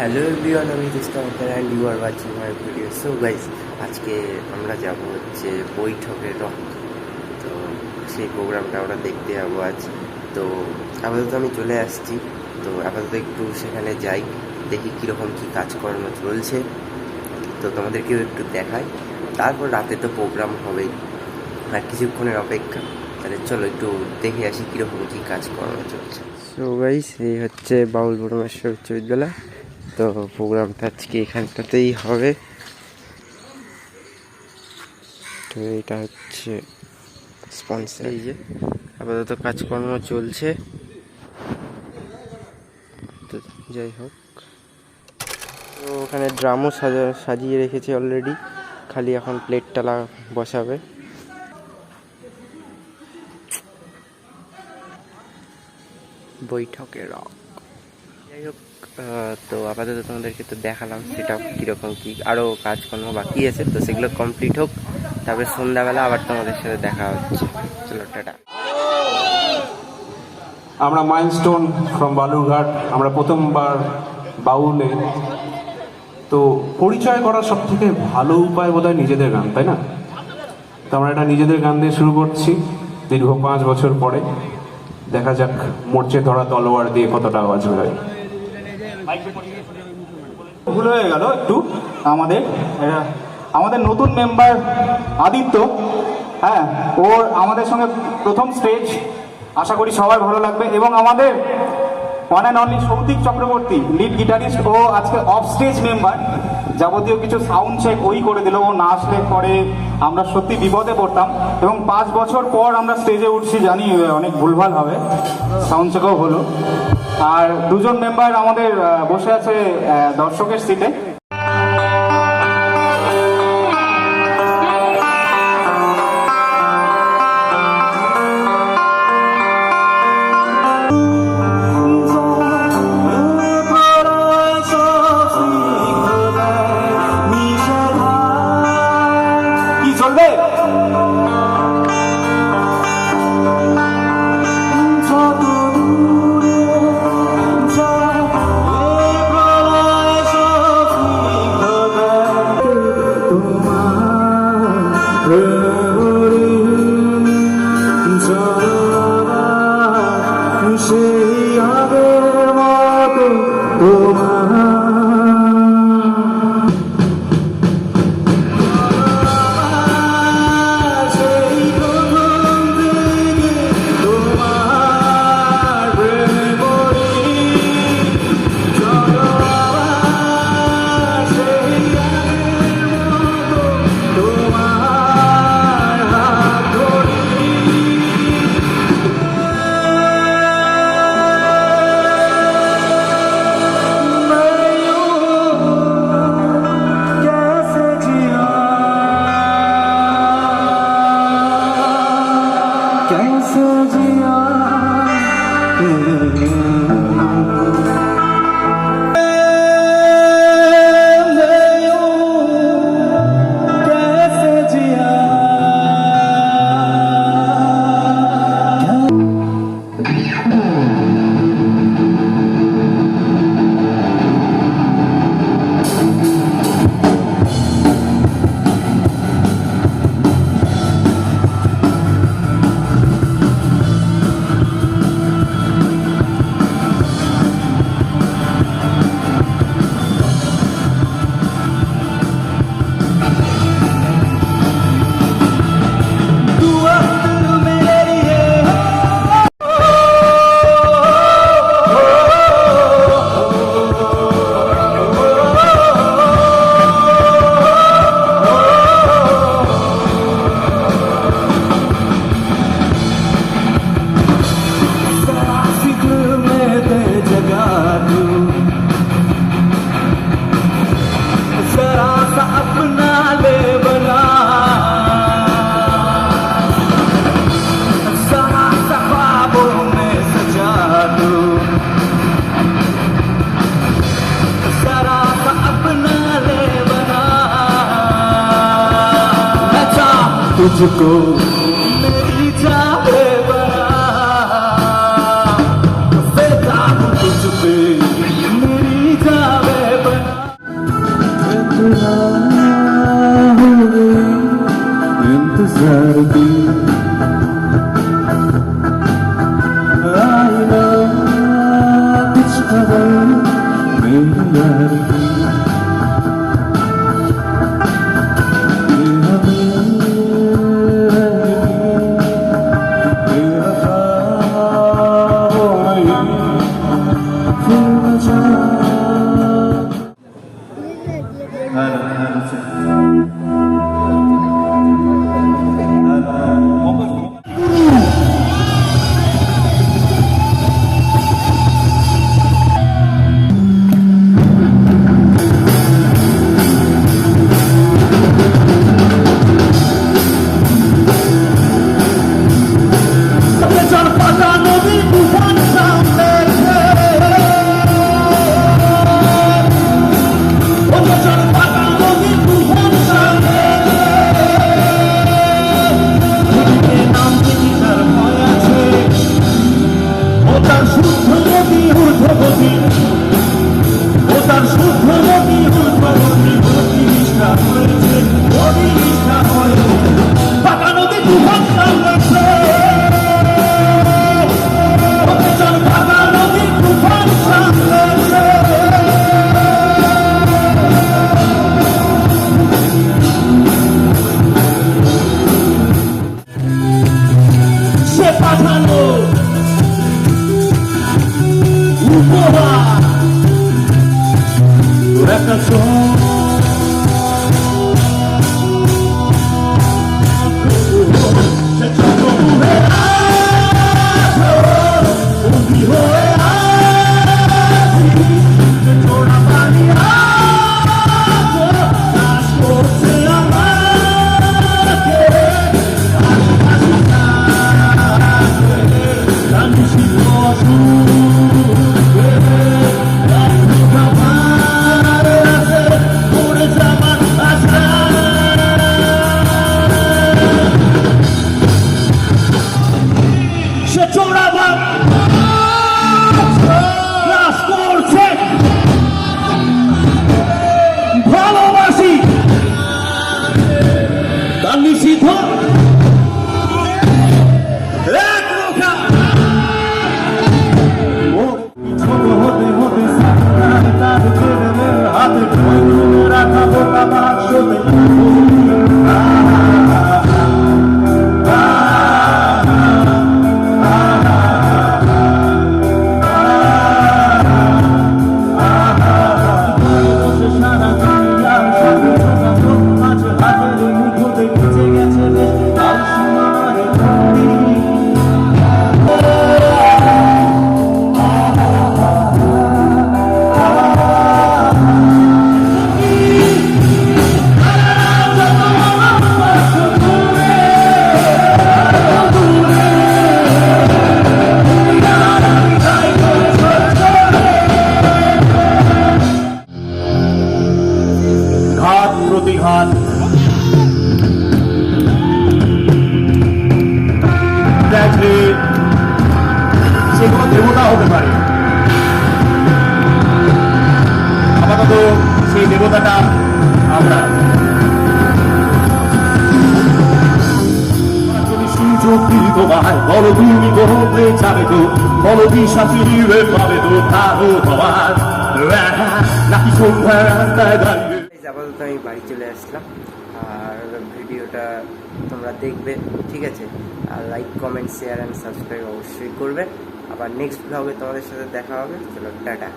Hello everyone আমি করতাম and you are watching my video so guys আজকে আমরা যাব হচ্ছে বৈঠকে রক তো সেই প্রোগ্রামটা আমরা দেখতে যাব আজ। তো আপাতত আমি চলে আসছি। তো আপাতত একটু সেখানে যাই, দেখি কীরকম কী কাজকর্ম চলছে। তো তোমাদেরকেও একটু দেখাই। তারপর রাতে তো প্রোগ্রাম হবেই। আর কিছুক্ষণের অপেক্ষা। তাহলে চলো একটু দেখে আসি কীরকম কী কাজকর্ম চলছে। সো গাইস এই হচ্ছে বাউল বড়মেশ্বর উচ্চ বিদ্যালয়। তো প্রোগ্রামটা আজকে এখানটাতেই হবে। তো এটা হচ্ছে স্পন্সর এই যে, আপাতত কাজকর্ম চলছে। তো যাই হোক। তো ওখানে ড্রামও সাজা, সাজিয়ে রেখেছে অলরেডি খালি এখন প্লেটটা বসাবে। বৈঠকে রক যাই হোক তো আপাতত তোমাদেরকে তো দেখালাম সেটা কীরকম কী আরও কাজকর্ম বাকি আছে, তো সেগুলো কমপ্লিট হোক, তারপরে সন্ধ্যাবেলা আবার তোমাদের সাথে দেখা হচ্ছে। চলো, টাটা। আমরা মাইলস্টোন ফ্রম বালুরঘাট, আমরা প্রথমবার বাউলে। তো পরিচয় করার সব থেকে ভালো উপায় বোধ নিজেদের গান, তাই না? তো আমরা এটা নিজেদের গান দিয়ে শুরু করছি, দীর্ঘ পাঁচ বছর পরে। দেখা যাক, মোর্চে ধরা তলোয়ার দিয়ে কতটা আওয়াজ হয় ভুল হয়ে গেল একটু। আমাদের আমাদের নতুন মেম্বার আদিত্য হ্যাঁ ওর আমাদের সঙ্গে প্রথম স্টেজ আশা করি সবাই ভালো লাগবে। এবং আমাদের one and only Soutik Chakraborty lead guitarist ও আজকে অফ স্টেজ মেম্বার যাবতীয় কিছু সাউন্ড চেক ওই করে দিল। ও না আসলে পরে আমরা সত্যি বিপদে পড়তাম। এবং পাঁচ বছর পর আমরা স্টেজে উঠছি, জানি অনেক ভুলভাল হবে। সাউন্ড চেকও হলো। আর দুজন মেম্বার আমাদের বসে আছে দর্শকের সিটে চলবে? तुझको ይገባታል። বোকা বাক্সতে তোমায় বলো তুমি বলতে যাবে তো বলো বিশ্বাসী পাবে তো ভালো হওয়ার নাকি সন্ধ্যার রাস্তায় দাঁড়িয়ে আপাতত আমি বাড়ি চলে আসলাম। আর ভিডিওটা তোমরা দেখবে, ঠিক আছে? আর like comment share and subscribe অবশ্যই করবে। আবার নেক্সট ব্লগে তোমাদের সাথে দেখা হবে। চলো, টাটা।